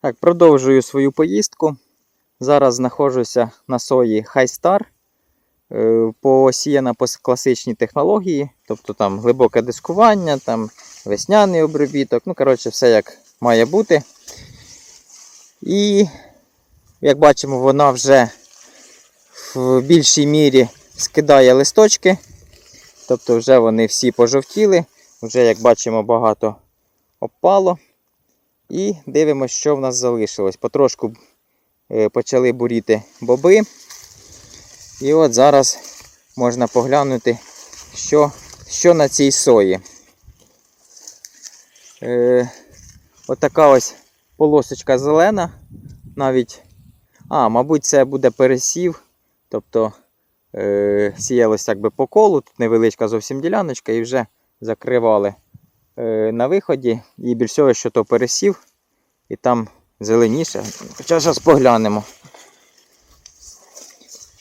Так, продовжую свою поїздку. Зараз знаходжуся на сої. Е, Посіяна по класичній технології, тобто там глибоке дискування, там весняний обробіток, ну, коротше, все як має бути. І, як бачимо, вона вже в більшій мірі скидає листочки, тобто вже вони всі пожовтіли, вже, як бачимо, багато опало. І дивимося, що в нас залишилось. Потрошку е, почали буріти боби. І от зараз можна поглянути, що, що на цій сої. Е, от така ось полосочка зелена. Навіть, а, мабуть, це буде пересів. Тобто е, сіялось якби по колу, тут невеличка зовсім діляночка, і вже закривали на виході. І більш всього, що то пересів, і там зеленіше. Хоча зараз поглянемо.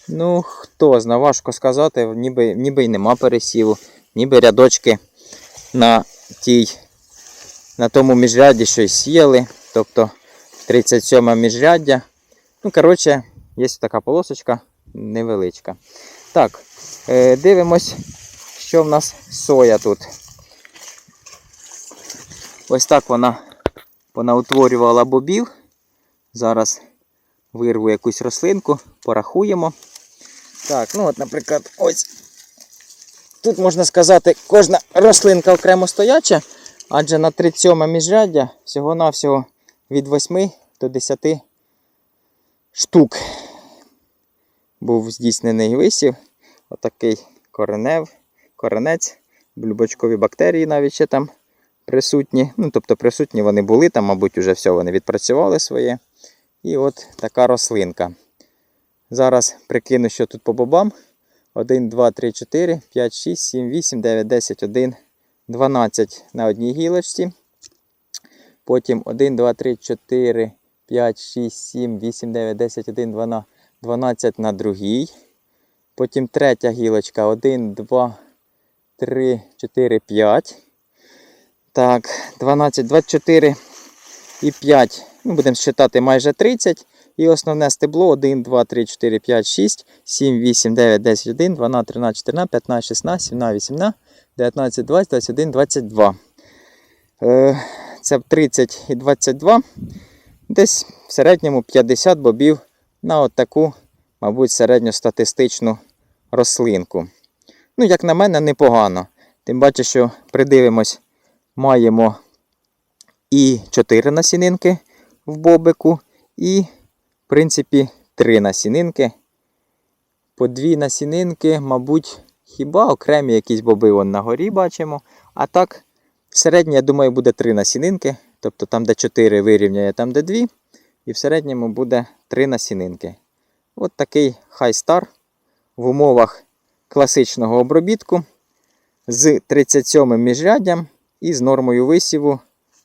Ну, хто зна, важко сказати, ніби, ніби й нема пересіву, ніби рядочки на тій, на тому міжряді щось сіяли. Тобто 37 міжряддя. Ну, коротше, є така полосочка невеличка. Так, е, дивимось, що в нас соя тут. Ось так вона, утворювала бобів. Зараз вирву якусь рослинку, порахуємо. Так, ну от, наприклад, ось. Тут можна сказати, кожна рослинка окремо стояча, адже на 37 міжряддя всього-навсього від 8 до 10 штук був здійснений висів. Отакий коренев, коренець, блюбочкові бактерії навіть ще там присутні. Ну, тобто присутні вони були, там, мабуть, вже все вони відпрацювали своє. І от така рослинка. Зараз прикину, що тут по бобам. 1, 2, 3, 4, 5, 6, 7, 8, 9, 10, 1, 12 на одній гілочці. Потім 1, 2, 3, 4, 5, 6, 7, 8, 9, 10, 1, 12, 12 на другій. Потім третя гілочка. 1, 2, 3, 4, 5. Так, 12, 24 і 5. Ну, будемо считати майже 30. І основне стебло 1, 2, 3, 4, 5, 6, 7, 8, 9, 10, 1, 12, 13, 14, 15, 16, 17, 18, 19, 20, 21, 22. Е, Це 30 і 22. Десь в середньому 50 бобів на от таку, мабуть, середньостатистичну рослинку. Ну, як на мене, непогано. Тим паче, що придивимось, маємо і 4 насінинки в бобику, і, в принципі, 3 насінинки. По дві насінинки, мабуть, хіба окремі якісь боби вон на горі бачимо. А так, середньо, я думаю, буде 3 насінинки. Тобто там, де 4 вирівняє, там де 2. І в середньому буде 3 насінинки. От такий хайстар в умовах класичного обробітку з 37 міжряддям і з нормою висіву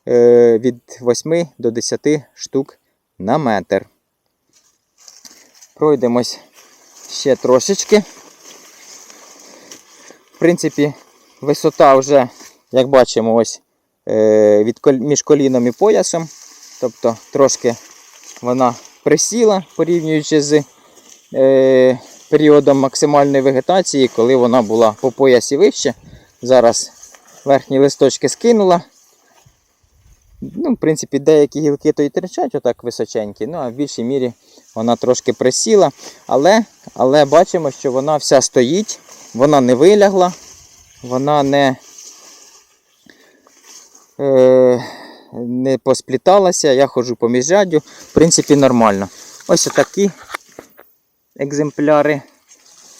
е, від 8 до 10 штук на метр. Пройдемось ще трошечки. В принципі, висота вже, як бачимо, ось е, від між коліном і поясом. Тобто трошки вона присіла, порівнюючи з е, періодом максимальної вегетації, коли вона була по поясі вище. Зараз верхні листочки скинула. Ну, в принципі, деякі гілки то і терчать отак височенькі, ну а в більшій мірі вона трошки присіла. Але, але бачимо, що вона вся стоїть, вона не вилягла, вона не, е, не поспліталася. Я ходжу по міжряддю, в принципі, нормально. Ось такі екземпляри.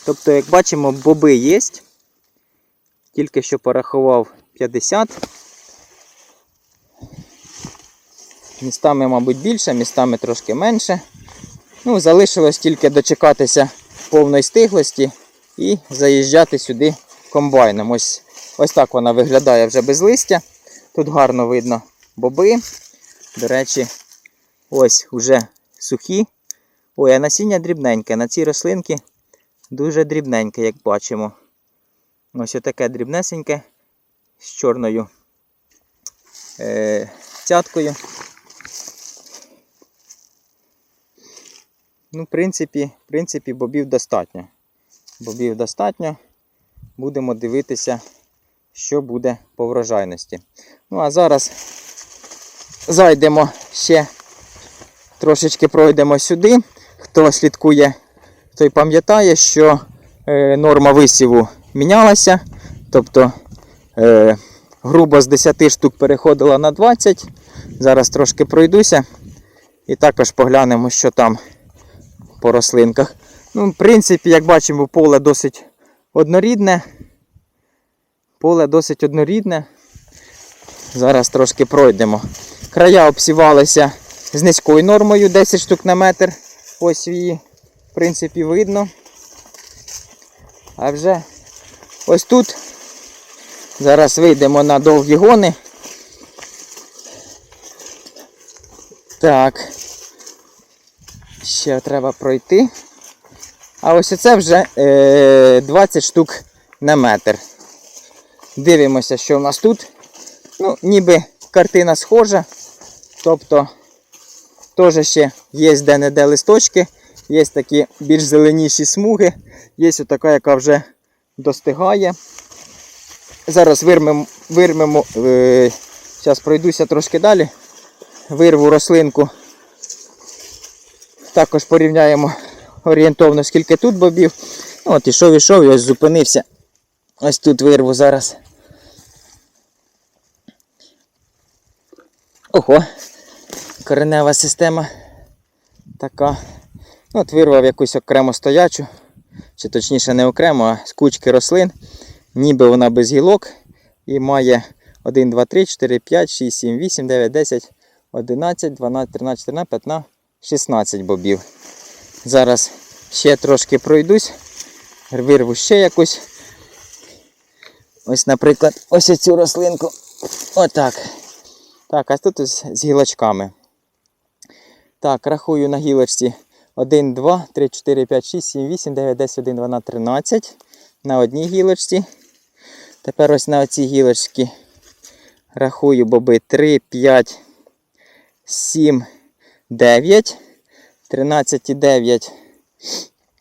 Тобто, як бачимо, боби є. Тільки що порахував 50. Містами, мабуть, більше, містами трошки менше. Ну, залишилось тільки дочекатися повної стиглості і заїжджати сюди комбайном. Ось, ось так вона виглядає вже без листя. Тут гарно видно боби. До речі, ось уже сухі. Ой, а насіння дрібненьке. На цій рослинці дуже дрібненьке, як бачимо. Ось таке дрібнесеньке з чорною е, цяткою. Ну, в принципі, в принципі, бобів достатньо. Бобів достатньо. Будемо дивитися, що буде по врожайності. Ну, а зараз зайдемо ще трошечки пройдемо сюди. Хто слідкує, той пам'ятає, що е, норма висіву мінялася. Тобто, е, грубо з 10 штук переходила на 20. Зараз трошки пройдуся. І також поглянемо, що там по рослинках. Ну, в принципі, як бачимо, поле досить однорідне. Поле досить однорідне. Зараз трошки пройдемо. Края обсівалися з низькою нормою 10 штук на метр. Ось її, в принципі, видно. А вже ось тут. Зараз вийдемо на довгі гони. Так. Ще треба пройти. А ось це вже е, 20 штук на метр. Дивимося, що в нас тут. Ну, ніби картина схожа. Тобто теж ще є де-не-де листочки, є такі більш зеленіші смуги, є отака, яка вже достигає. Зараз вирмемо, вирмемо е, зараз пройдуся трошки далі, вирву рослинку. Також порівняємо орієнтовно, скільки тут бобів. Ну, от ішов, ішов і ось зупинився. Ось тут вирву зараз. Ого, коренева система така. От вирвав якусь окремо стоячу, чи точніше не окремо, а з кучки рослин. Ніби вона без гілок і має 1, 2, 3, 4, 5, 6, 7, 8, 9, 10, 11, 12, 13, 14, 15, 16 бобів. Зараз ще трошки пройдусь, вирву ще якусь. Ось, наприклад, ось цю рослинку. Отак. Так, а тут ось з гілочками. Так, рахую на гілочці 1, 2, 3, 4, 5, 6, 7, 8, 9, 10, 1, 12, 13. На одній гілочці. Тепер ось на оцій гілочці рахую боби 3, 5, 7, 9, 13 і 9,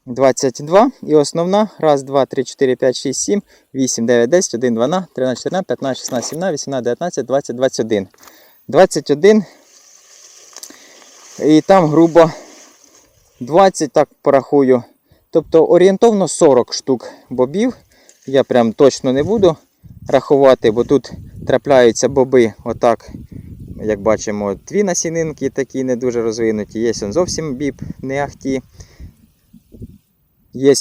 22. І основна. Раз, 2, 3, 4, 5, 6, 7, 8, 9, 10, 1, 12, 13, 14, 15, 16, 17, 18, 19, 20, 21. 21. І там грубо 20, так порахую. Тобто орієнтовно 40 штук бобів. Я прям точно не буду рахувати, бо тут трапляються боби, отак, як бачимо, дві насінинки такі не дуже розвинуті. Є он зовсім біб, не ахті. Є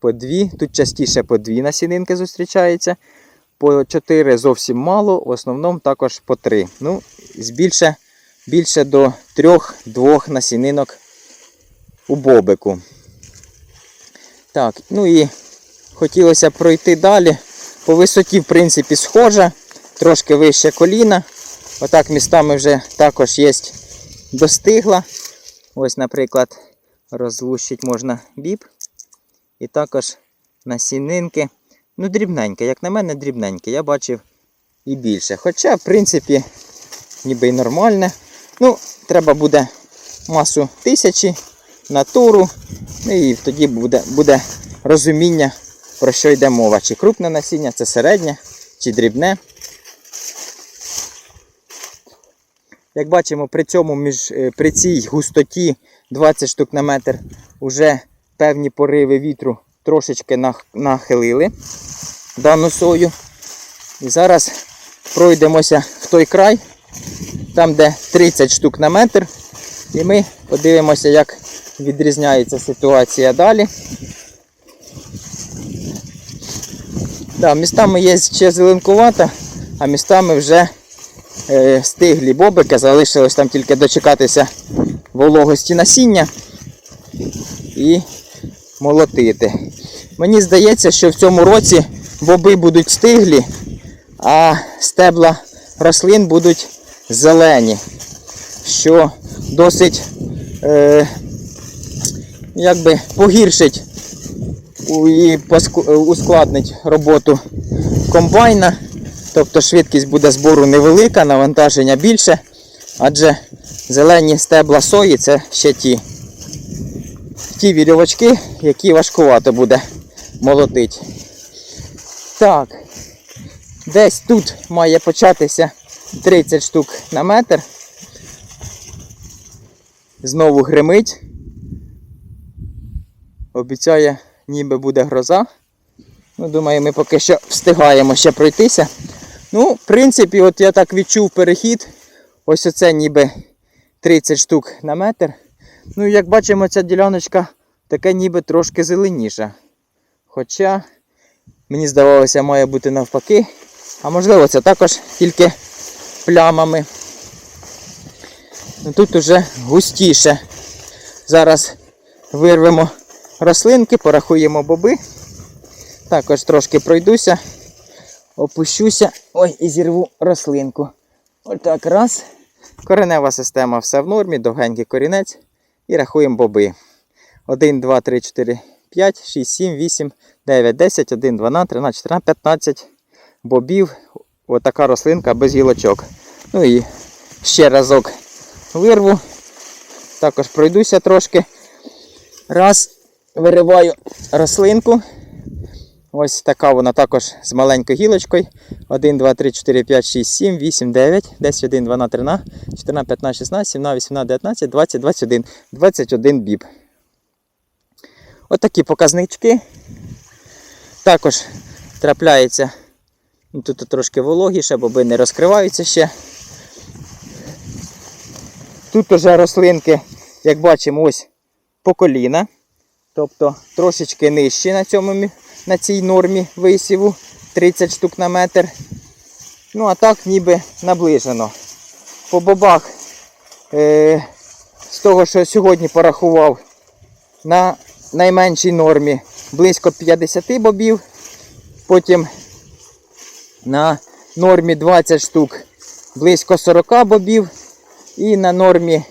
по дві, тут частіше по дві насінинки зустрічаються. По 4 зовсім мало, в основному також по 3. Ну, більше, більше до 3-2 насінинок у бобику. Так, ну і хотілося пройти далі. По висоті, в принципі, схожа, трошки вище коліна. Отак містами вже також є достигла. Ось, наприклад, розлущити можна біб. І також насінинки. Ну, дрібненьке, як на мене, дрібненьке. Я бачив і більше. Хоча, в принципі, ніби й нормальне. Ну, треба буде масу тисячі, натуру. Ну і тоді буде, буде розуміння, про що йде мова. Чи крупне насіння, це середнє, чи дрібне. Як бачимо, при цьому між, е, при цій густоті 20 штук на метр вже певні пориви вітру трошечки нахилили дану сою. І зараз пройдемося в той край, там де 30 штук на метр. І ми подивимося, як відрізняється ситуація далі. Да, містами є ще зеленкувата, а містами вже е, стиглі бобики, залишилось там тільки дочекатися вологості насіння і молотити. Мені здається, що в цьому році боби будуть стиглі, а стебла рослин будуть зелені, що досить е, якби погіршить і ускладнить роботу комбайна. Тобто швидкість буде збору невелика, навантаження більше, адже зелені стебла сої це ще ті ті вірьовочки, які важкувато буде молотити. Так. Десь тут має початися 30 штук на метр. Знову гримить. Обіцяє, ніби буде гроза. Ну, думаю, ми поки що встигаємо ще пройтися. Ну, в принципі, от я так відчув перехід. Ось оце ніби 30 штук на метр. Ну, як бачимо, ця діляночка така ніби трошки зеленіша. Хоча, мені здавалося, має бути навпаки. А можливо, це також тільки плямами. Ну, Тут уже густіше. Зараз вирвемо рослинки, порахуємо боби. Також трошки пройдуся, опущуся. Ой, і зірву рослинку. Отак раз. Коренева система все в нормі, довгенький корінець. І рахуємо боби. 1, 2, 3, 4, 5, 6, 7, 8, 9, 10, 1, 12, 13, 14, 15 бобів. Отака рослинка без гілочок. Ну і ще разок вирву. Також пройдуся трошки. Раз, вириваю рослинку. Ось така вона також з маленькою гілочкою. 1, 2, 3, 4, 5, 6, 7, 8, 9, 10, 1, 12, 13, 14, 15, 16, 17, 18, 19, 20, 21. 21 біб. Отакі показнички. Також трапляється. ну, Тут трошки вологіше, боби не розкриваються ще. Тут уже рослинки, як бачимо, ось по коліна. Тобто трошечки нижче на, цьому, на цій нормі висіву 30 штук на метр. Ну, а так ніби наближено. По бобах е, з того, що сьогодні порахував, на найменшій нормі близько 50 бобів. Потім на нормі 20 штук близько 40 бобів. І на нормі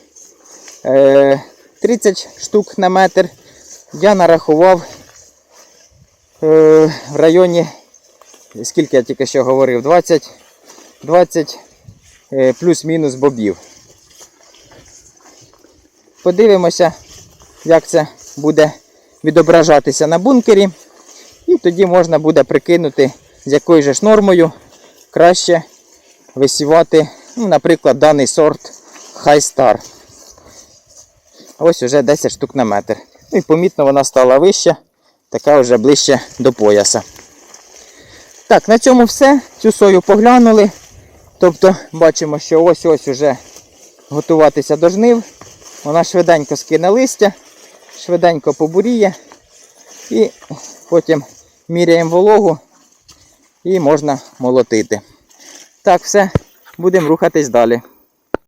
е, 30 штук на метр я нарахував е, в районі, скільки я тільки що говорив, 20, 20 е, плюс-мінус бобів. Подивимося, як це буде відображатися на бункері. І тоді можна буде прикинути, з якою же ж нормою краще висівати, ну, наприклад, даний сорт Star. Ось уже 10 штук на метр. Ну і помітно вона стала вища, така вже ближче до пояса. Так, на цьому все. Цю сою поглянули. Тобто бачимо, що ось-ось уже готуватися до жнив. Вона швиденько скине листя, швиденько побуріє. І потім міряємо вологу і можна молотити. Так, все, будемо рухатись далі.